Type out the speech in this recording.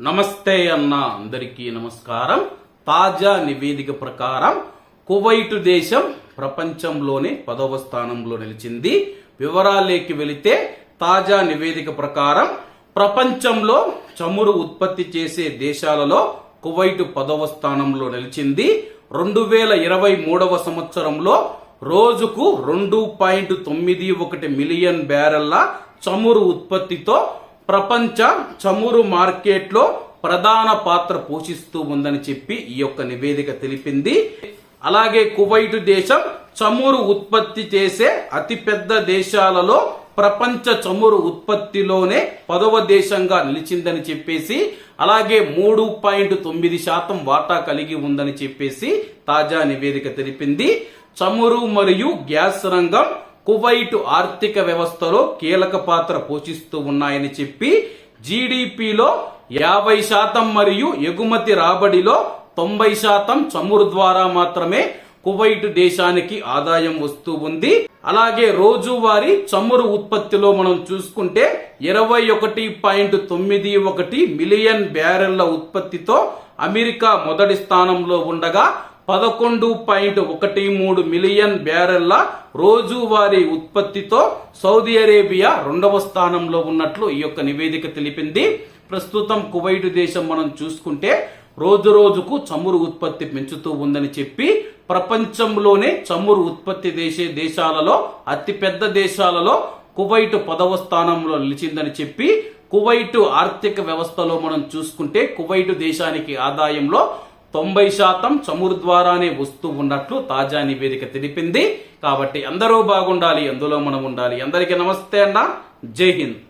నమస్తే అన్న అందరికీ నమస్కారం. తాజా నివేదిక ప్రకారం కువైట్ దేశం ప్రపంచంలోనే పదవ స్థానంలో నిలిచింది. వివరాలేకి వెళితే తాజా నివేదిక ప్రకారం ప్రపంచంలో చమురు ఉత్పత్తి చేసే దేశాలలో కువైట్ పదవ స్థానంలో నిలిచింది. రెండు వేల ఇరవై మూడవ సంవత్సరంలో రోజుకు రెండు పాయింట్ తొమ్మిది ఒకటి మిలియన్ బ్యారెల్ల చమురు ఉత్పత్తితో ప్రపంచ చమురు మార్కెట్లో ప్రధాన పాత్ర పోషిస్తూ ఉందని చెప్పి ఈ యొక్క నివేదిక తెలిపింది. అలాగే కువైట్ దేశం చమురు ఉత్పత్తి చేసే అతిపెద్ద దేశాలలో ప్రపంచ చమురు ఉత్పత్తిలోనే పదవ దేశంగా నిలిచిందని చెప్పేసి అలాగే మూడు పాయింట్ తొమ్మిది శాతం వాటా కలిగి ఉందని చెప్పేసి తాజా నివేదిక తెలిపింది. చమురు మరియు గ్యాస్ రంగం కువైట్ ఆర్థిక వ్యవస్థలో కీలక పాత్ర పోషిస్తూ ఉన్నాయని చెప్పి జీడిపిలో యాభై శాతం మరియు ఎగుమతి రాబడిలో తొంభై శాతం చమురు ద్వారా మాత్రమే కువైట్ దేశానికి ఆదాయం వస్తూ ఉంది. అలాగే రోజువారీ చమురు ఉత్పత్తిలో మనం చూసుకుంటే ఇరవై ఒకటి పాయింట్ తొమ్మిది ఒకటి మిలియన్ బ్యారెళ్ళ ఉత్పత్తితో అమెరికా మొదటి స్థానంలో ఉండగా పదకొండు పాయింట్ ఒకటి మూడు మిలియన్ బ్యారెళ్ళ రోజువారీ ఉత్పత్తితో సౌదీ అరేబియా రెండవ స్థానంలో ఉన్నట్లు ఈ యొక్క నివేదిక తెలిపింది. ప్రస్తుతం కువైట్ దేశం మనం చూసుకుంటే రోజు రోజుకు చమురు ఉత్పత్తి పెంచుతూ ఉందని చెప్పి ప్రపంచంలోనే చమురు ఉత్పత్తి చేసే దేశాలలో అతిపెద్ద దేశాలలో కువైట్ పదవ స్థానంలో నిలిచిందని చెప్పి కువైట్ ఆర్థిక వ్యవస్థలో మనం చూసుకుంటే కువైట్ దేశానికి ఆదాయంలో తొంభై శాతం చమురు ద్వారానే వస్తూ ఉన్నట్లు తాజా నివేదిక తెలిపింది. కాబట్టి అందరూ బాగుండాలి అందులో మనం ఉండాలి. అందరికీ నమస్తే అన్న. జై హింద్.